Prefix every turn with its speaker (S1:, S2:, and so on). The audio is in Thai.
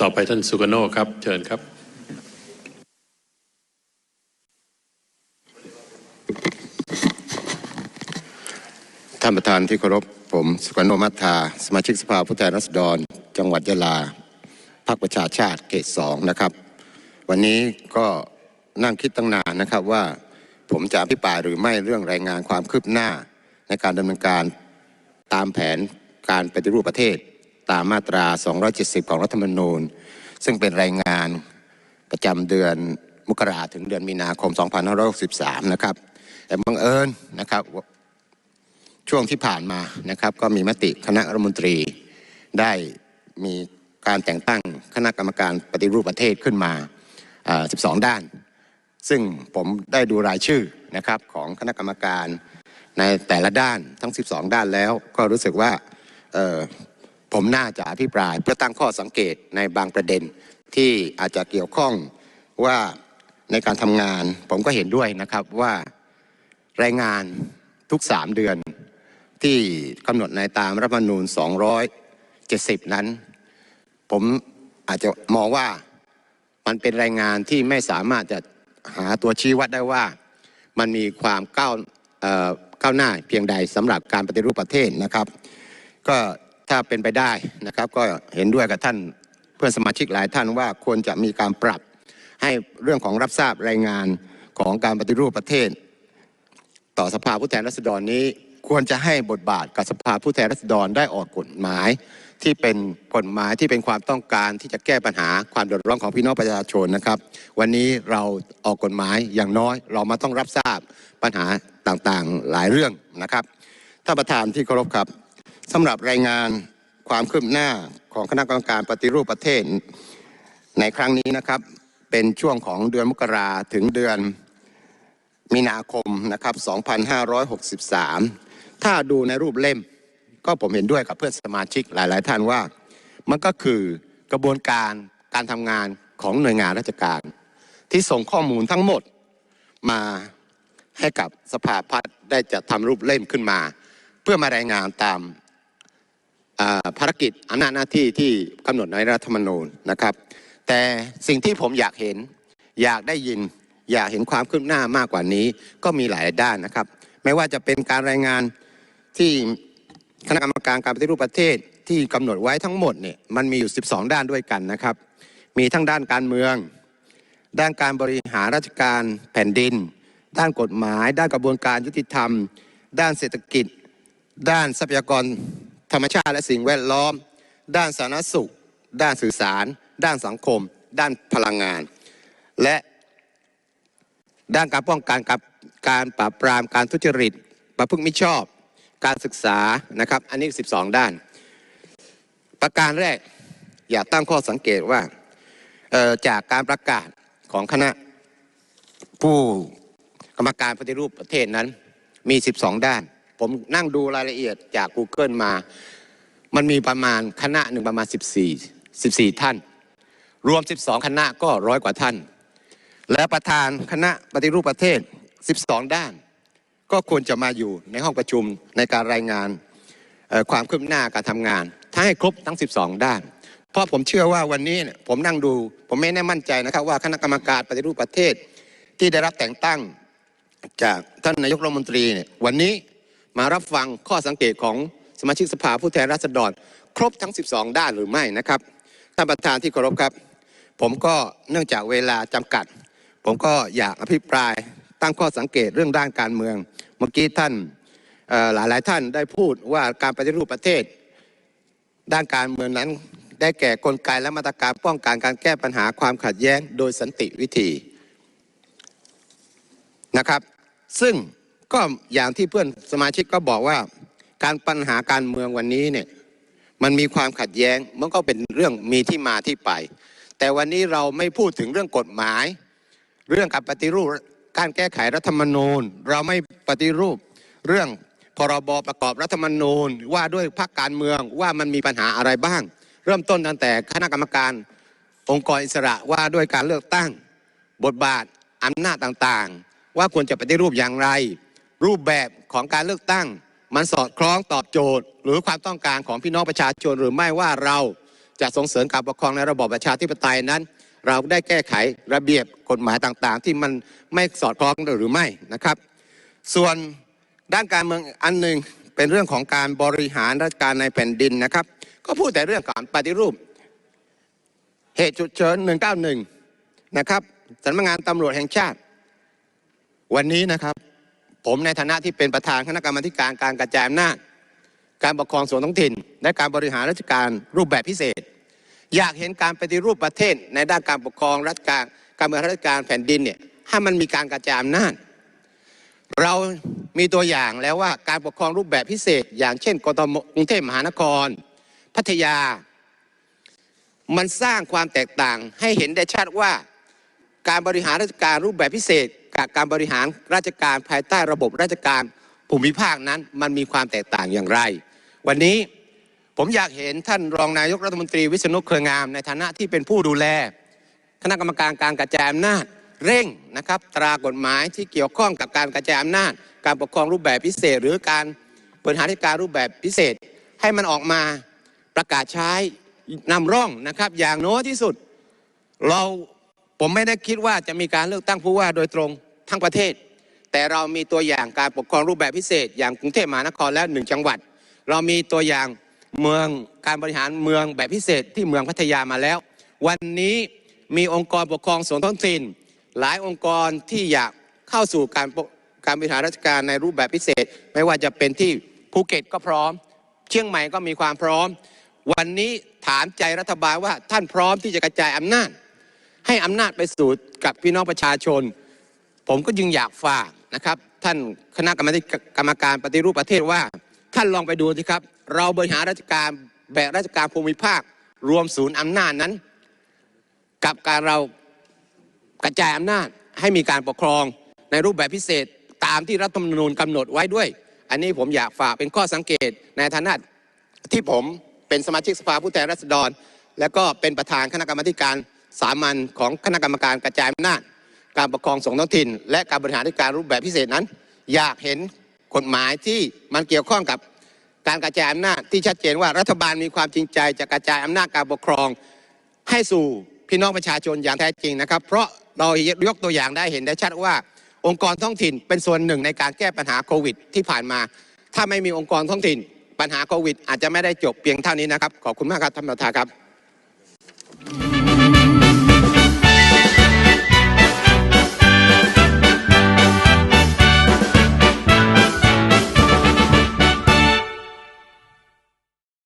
S1: ต่อไปท่านสุกโนครับ เชิญครับ
S2: ท่านประธานที่เคารพผมสุกนโนมัทธาสมาชิกสภาผู้แทนราษฎร จังหวัดยะลาพรรคประชาชาติเขตสองนะครับ วันนี้ก็นั่งคิดตั้งนานนะครับว่าผมจะอภิปรายหรือไม่เรื่องรายงานความคืบหน้าในการดำเนินการตามแผนการปฏิรูปประเทศ ตามมาตรา 270 ของรัฐธรรมนูญ ซึ่งเป็นรายงานประจำเดือนมกราถึงเดือนมีนาคม 2563 นะครับ แต่บังเอิญนะครับช่วงที่ผ่านมานะครับ ก็มีมติคณะรัฐมนตรีได้มีการแต่งตั้งคณะกรรมการปฏิรูปประเทศขึ้นมา 12 ด้าน ซึ่งผมได้ดูรายชื่อนะครับของคณะกรรมการในแต่ละด้านทั้ง 12 ด้านแล้ว ก็รู้สึกว่า ผมน่าจะอภิปราย เพื่อตั้งข้อสังเกตในบางประเด็นที่อาจจะเกี่ยวข้องว่าในการทำงาน ผมก็เห็นด้วยนะครับว่ารายงานทุก3เดือนที่กำหนดในตามรัฐธรรมนูญ 270 นั้น ผมอาจจะมองว่ามันเป็นรายงานที่ไม่สามารถจะหาตัวชี้วัดได้ว่ามันมีความก้าวก้าวหน้าเพียงใดสำหรับการปฏิรูปประเทศนะครับ ก็ ถ้าเป็นไปได้นะครับ ก็เห็นด้วยกับท่านเพื่อนสมาชิกหลายท่านว่าควรจะมีการปรับให้เรื่องของรับทราบรายงานของการปฏิรูปประเทศ ต่อสภาผู้แทนราษฎรนี้ควรจะให้บทบาทกับสภาผู้แทนราษฎรได้ออกกฎหมายที่เป็นกฎหมายที่เป็นความต้องการที่จะแก้ปัญหาความเดือดร้อนของพี่น้องประชาชนนะครับ วันนี้เราออกกฎหมายอย่างน้อย เรามาต้องรับทราบปัญหาต่างๆหลายเรื่องนะครับท่านประธานที่เคารพครับ สำหรับรายงานความคืบหน้าของคณะกรรมการปฏิรูปประเทศ ในครั้งนี้นะครับ เป็นช่วงของเดือนมกราถึงเดือนมีนาคมนะครับ 2563 ถ้าดูในรูปเล่ม ก็ผมเห็นด้วยกับเพื่อนสมาชิกหลาย ๆ ท่านว่า มันก็คือกระบวนการการทำงานของหน่วยงานราชการ ที่ส่งข้อมูลทั้งหมดมาให้กับสภาพัฒน์ได้จะทำรูปเล่มขึ้นมา เพื่อมารายงานตาม ภารกิจอำนาจหน้าที่ที่กำหนดในรัฐธรรมนูญนะครับ แต่สิ่งที่ผมอยากเห็น อยากได้ยิน อยากเห็นความคืบหน้ามากกว่านี้ ก็มีหลายด้านนะครับ ไม่ว่าจะเป็นการรายงานที่คณะกรรมการการปฏิรูปประเทศที่กำหนดไว้ทั้งหมดเนี่ยมันมีอยู่ 12 ด้านด้วยกันนะครับ มีทั้งด้านการเมือง ด้านการบริหารราชการแผ่นดิน ด้านกฎหมาย ด้านกระบวนการยุติธรรม ด้านเศรษฐกิจ ด้านทรัพยากร รรมชาติและสิ่งแวดล้อม ด้านสาธารณสุข ด้านสื่อสาร ด้านสังคม ด้านพลังงาน และด้านการป้องกันกับการปราบปรามการทุจริตประพฤติมิชอบ การศึกษานะครับ อันนี้ 12 ด้าน ประการแรกอยากตั้งข้อสังเกตว่าจากการประกาศของคณะผู้กรรมการปฏิรูปประเทศนั้นมี 12 ด้าน ผมนั่งดูรายละเอียดจาก Google มา มันมีประมาณคณะหนึ่งประมาณ 14 14 ท่าน รวม 12 คณะก็ร้อยกว่าท่าน และประธานคณะปฏิรูปประเทศ 12 ด้าน ก็ควรจะมาอยู่ในห้องประชุมในการรายงานความคืบหน้าการทำงาน ถ้าให้ครบทั้ง 12 ด้าน เพราะผมเชื่อว่าวันนี้ผมนั่งดู ผมไม่แน่มั่นใจนะครับว่าคณะกรรมการปฏิรูปประเทศที่ได้รับแต่งตั้งจากท่านนายกรัฐมนตรีเนี่ยวันนี้ มารับฟังข้อสังเกตของสมาชิกสภาผู้แทนราษฎร ครบทั้ง 12 ด้านหรือไม่นะครับท่านประธานที่เคารพครับ ผมก็เนื่องจากเวลาจำกัด ผมก็อยากอภิปรายตั้งข้อสังเกตเรื่องด้านการเมือง เมื่อกี้ท่านเอ่อหลายท่านได้พูดว่าการปฏิรูปประเทศ ด้านการเมืองนั้นได้แก่กลไกและมาตรการป้องกันการแก้ปัญหาความขัดแย้งโดยสันติวิธีนะครับ ซึ่ง ก็อย่างที่เพื่อนสมาชิกก็บอกว่าการปัญหาการเมืองวันนี้เนี่ยมันมีความขัดแย้งมันก็เป็นเรื่องมีที่มาที่ไป แต่วันนี้เราไม่พูดถึงเรื่องกฎหมาย เรื่องการปฏิรูปการแก้ไขรัฐธรรมนูญ เราไม่ปฏิรูปเรื่องพรบประกอบรัฐธรรมนูญ ว่าด้วยพรรคการเมืองว่ามันมีปัญหาอะไรบ้าง เริ่มต้นตั้งแต่คณะกรรมการ องค์กรอิสระว่าด้วยการเลือกตั้ง บทบาทอำนาจต่างๆ ว่าควรจะปฏิรูปอย่างไร รูปแบบของการเลือกตั้ง มันสอดคล้องตอบโจทย์ หรือความต้องการของพี่น้องประชาชนหรือไม่ว่าเราจะส่งเสริมการปกครองในระบอบประชาธิปไตยนั้น เราได้แก้ไขระเบียบกฎหมายต่างๆ ที่มันไม่สอดคล้องหรือไม่นะครับ ส่วนด้านการเมืองอันหนึ่งเป็นเรื่องของการบริหารราชการในแผ่นดินนะครับ ก็พูดแต่เรื่องการปฏิรูป เหตุฉุกเฉิน 191 นะครับสำนักงานตำรวจแห่งชาติ วันนี้นะครับ ผมในฐานะที่เป็นประธานคณะกรรมการการกระจายอำนาจการปกครองส่วนท้องถิ่น และการบริหารราชการรูปแบบพิเศษ อยากเห็นการปฏิรูปประเทศในด้านการปกครองราชการการบริหารราชการแผ่นดินเนี่ยให้มันมีการกระจายอำนาจเรามีตัวอย่างแล้วว่าการปกครองรูปแบบพิเศษ อย่างเช่นกทมกรุงเทพมหานคร พัทยา มันสร้างความแตกต่างให้เห็นได้ชัดว่า การบริหารราชการรูปแบบพิเศษ กับการบริหารราชการภายใต้ระบบราชการภูมิภาคนั้นมันมีความแตกต่างอย่างไร วันนี้ผมอยากเห็นท่านรองนายกรัฐมนตรีวิษณุเครืองามในฐานะที่เป็นผู้ดูแล คณะกรรมการการกระจายอำนาจเร่งนะครับตรากฎหมายที่เกี่ยวข้องกับการกระจายอำนาจ การปกครองรูปแบบพิเศษ หรือการบริหารราชการรูปแบบพิเศษ ให้มันออกมาประกาศใช้นำร่องนะครับ อย่างน้อยที่สุด เราผมไม่ได้คิดว่าจะมีการเลือกตั้งผู้ว่าโดยตรง ทั้งประเทศ แต่เรามีตัวอย่างการปกครองรูปแบบพิเศษ อย่างกรุงเทพมหานครและหนึ่งจังหวัด เรามีตัวอย่างเมืองการบริหารเมืองแบบพิเศษที่เมืองพัทยามาแล้ว วันนี้มีองค์กรปกครองส่วนท้องถิ่น หลายองค์กรที่อยากเข้าสู่การกการบริหารราชการในรูปแบบพิเศษ ไม่ว่าจะเป็นที่ภูเก็ตก็พร้อม เชียงใหม่ก็มีความพร้อม วันนี้ถามใจรัฐบาลว่าท่านพร้อมที่จะกระจายอำนาจ ให้อำนาจไปสู่กับพี่น้องประชาชน ผมก็จึงอยากฝากนะครับ ท่านคณะกรรมกรรมการปฏิรูปประเทศว่า ท่านลองไปดูสิครับ เราบริหารราชการแบบราชการภูมิภาค รวมศูนย์อำนาจนั้น กับการเรากระจายอำนาจให้มีการปกครองในรูปแบบพิเศษตามที่รัฐธรรมนูญกำหนดไว้ด้วย อันนี้ผมอยากฝากเป็นข้อสังเกตในฐานะที่ผมเป็นสมาชิกสภาผู้แทนราษฎร และก็เป็นประธานคณะกรรมการสามัญของคณะกรรมการกระจายอำนาจ การปกครองส่งท้องถิ่น และการบริหารราชการรูปแบบพิเศษนั้น อยากเห็นกฎหมายที่มันเกี่ยวข้องกับการกระจายอำนาจที่ชัดเจนว่ารัฐบาลมีความจริงใจจะกระจายอำนาจการปกครองให้สู่พี่น้องประชาชนอย่างแท้จริงนะครับ เพราะเรายกตัวอย่างได้เห็นได้ชัดว่า องค์กรท้องถิ่นเป็นส่วนหนึ่งในการแก้ปัญหาโควิด ที่ผ่านมา ถ้าไม่มีองค์กรท้องถิ่น ปัญหาโควิด อาจจะไม่ได้จบเพียงเท่านี้นะครับขอบคุณมากครับท่านประธานครับ